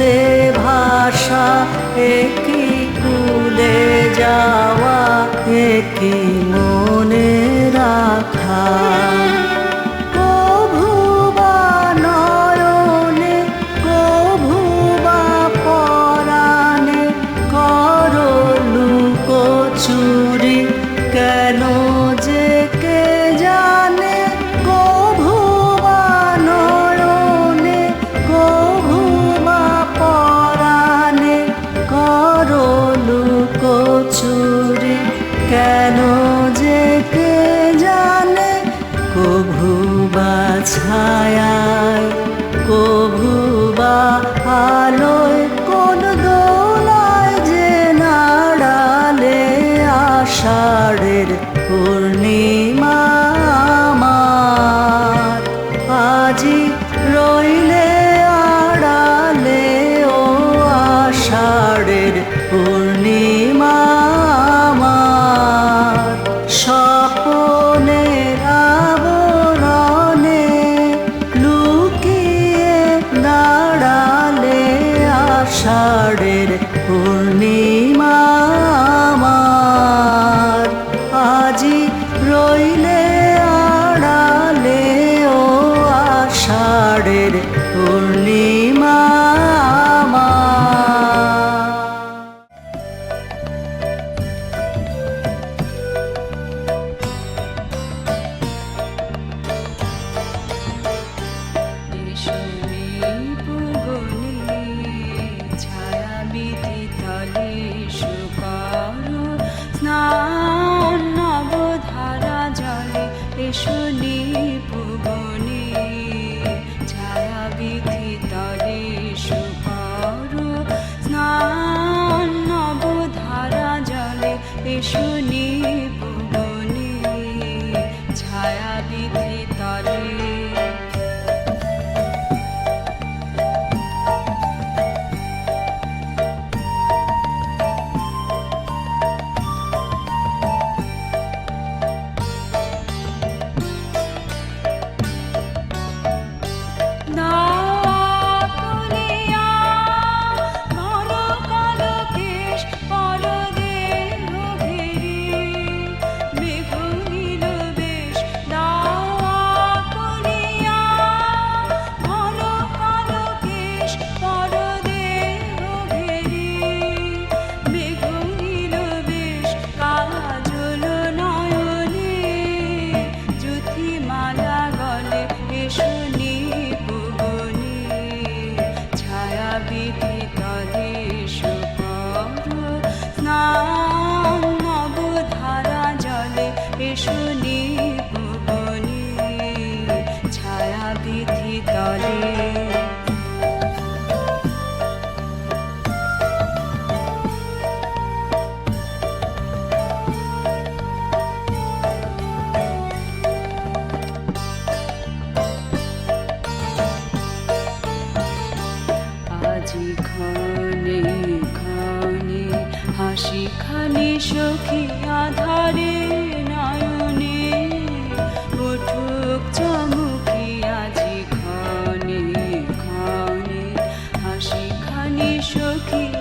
স্রোতে ভাষা একই কুলে যাওয়া একই মনে রাখা। पूर्णे keep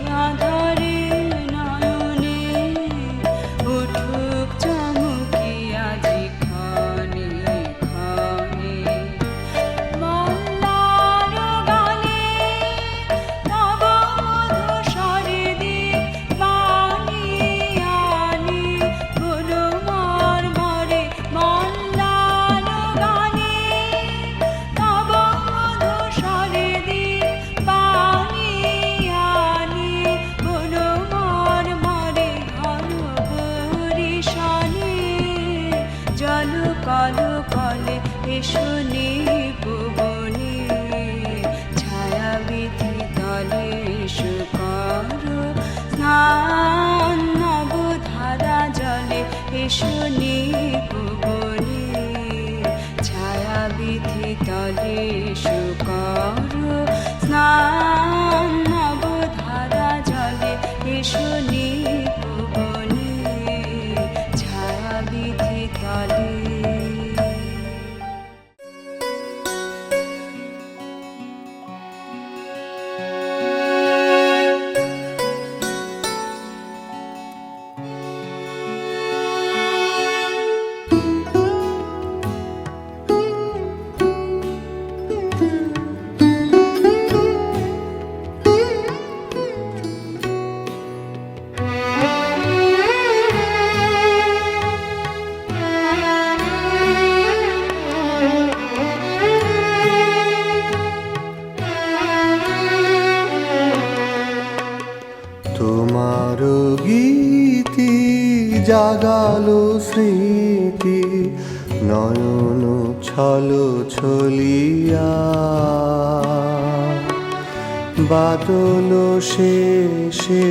বাদল শেষে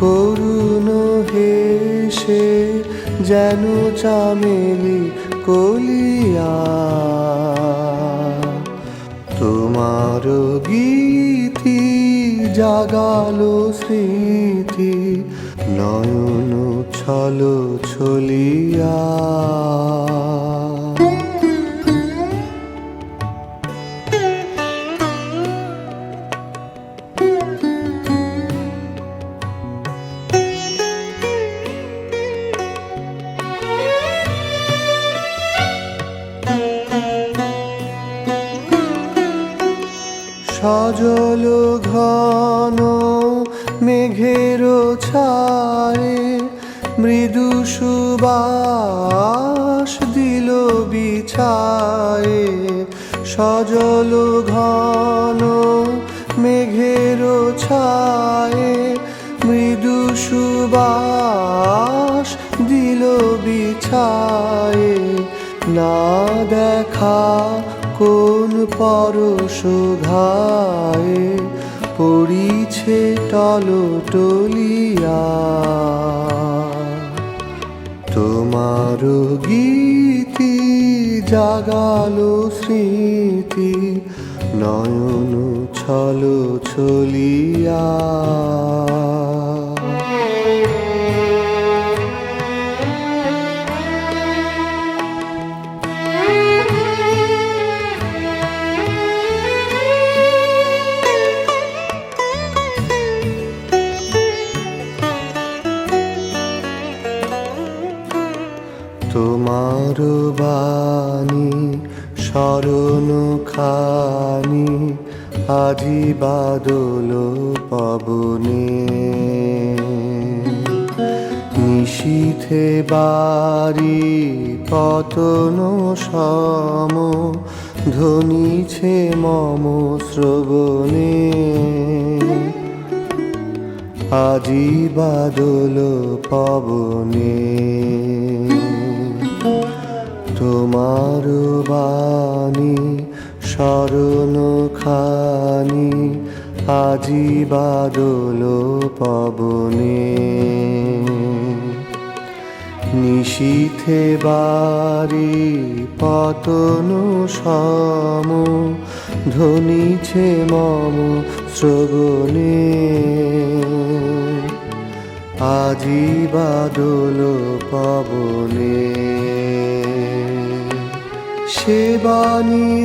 করুণ হেসে যেন চামেলি কলিয়া। তোমার গীতি জাগালো স্মৃতি নয়ন ছলো ছলিয়া। বিছায়ে সজল ঘন মেঘের ছায়ে মৃদু সুবাস দিল বিছায়ে। না দেখা কোন পরশ ঘায়ে পড়িছে টলটলিয়া তোমার গীতি জাগালো স্মৃতি নয়ন ছলো ছলিয়া।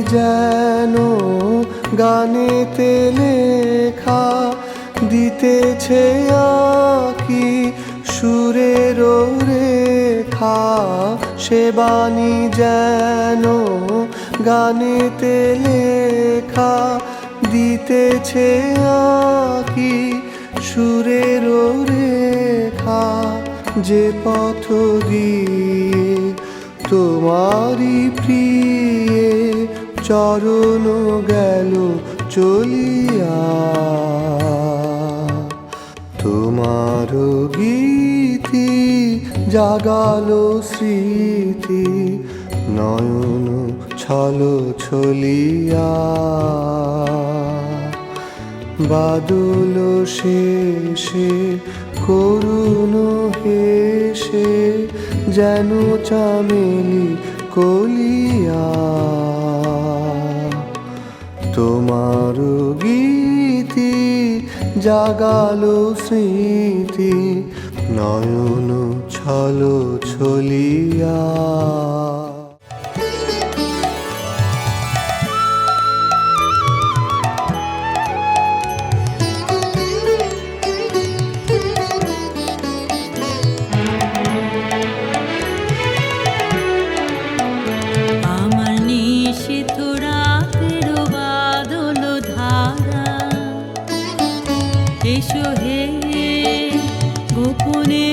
যেন গানেতে লেখা দিতেছে আকি সুরের রেখা। সে বাণী যেন গানেতে লেখা দিতেছে আকি সুরের রেখা। যে পথ দিয়ে তোমারি প্রিয়ে চরণ গেল চলিয়া। তোমার গীতি জাগালো স্মৃতি, নয়ন ছল ছলিয়া। বাদল শেষে, করুণ হেসে, যেন চামেলি কলিয়া। তোমার গীতি জাগালো স্মৃতি নয়ন ছল ছলিয়া। এসো হে গোপনে।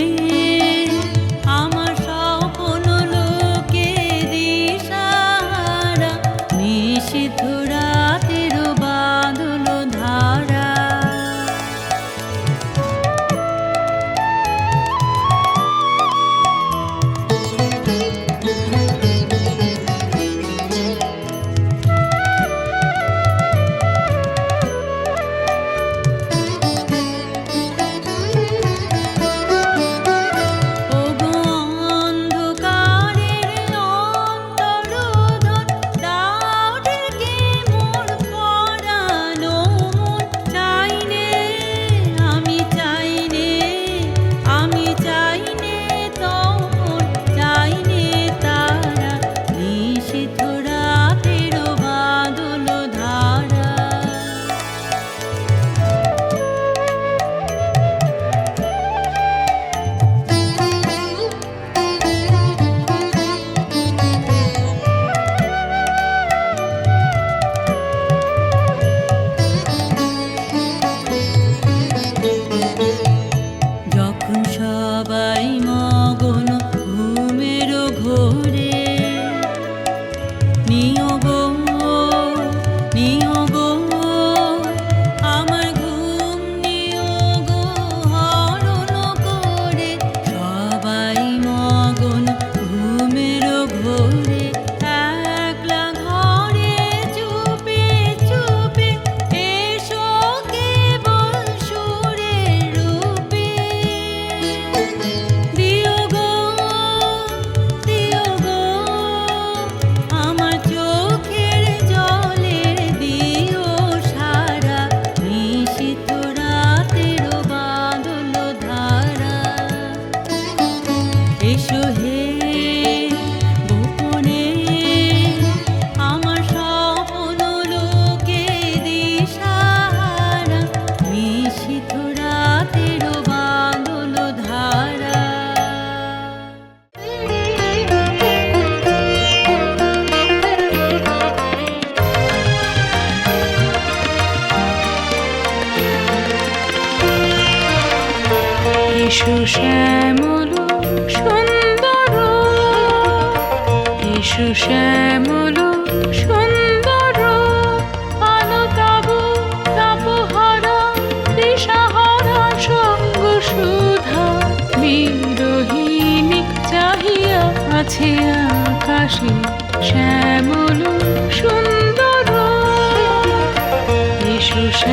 是什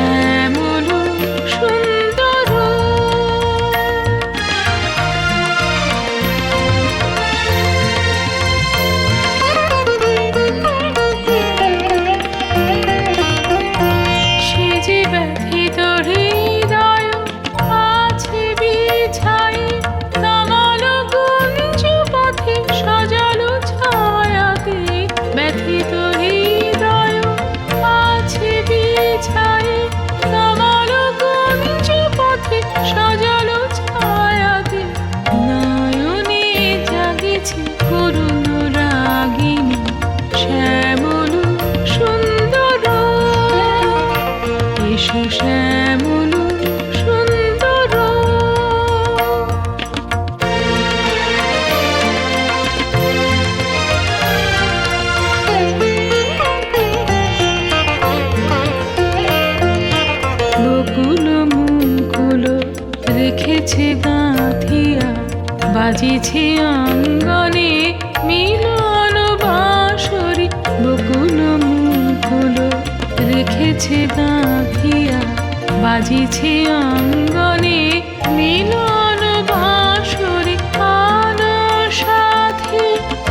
么？Thank you.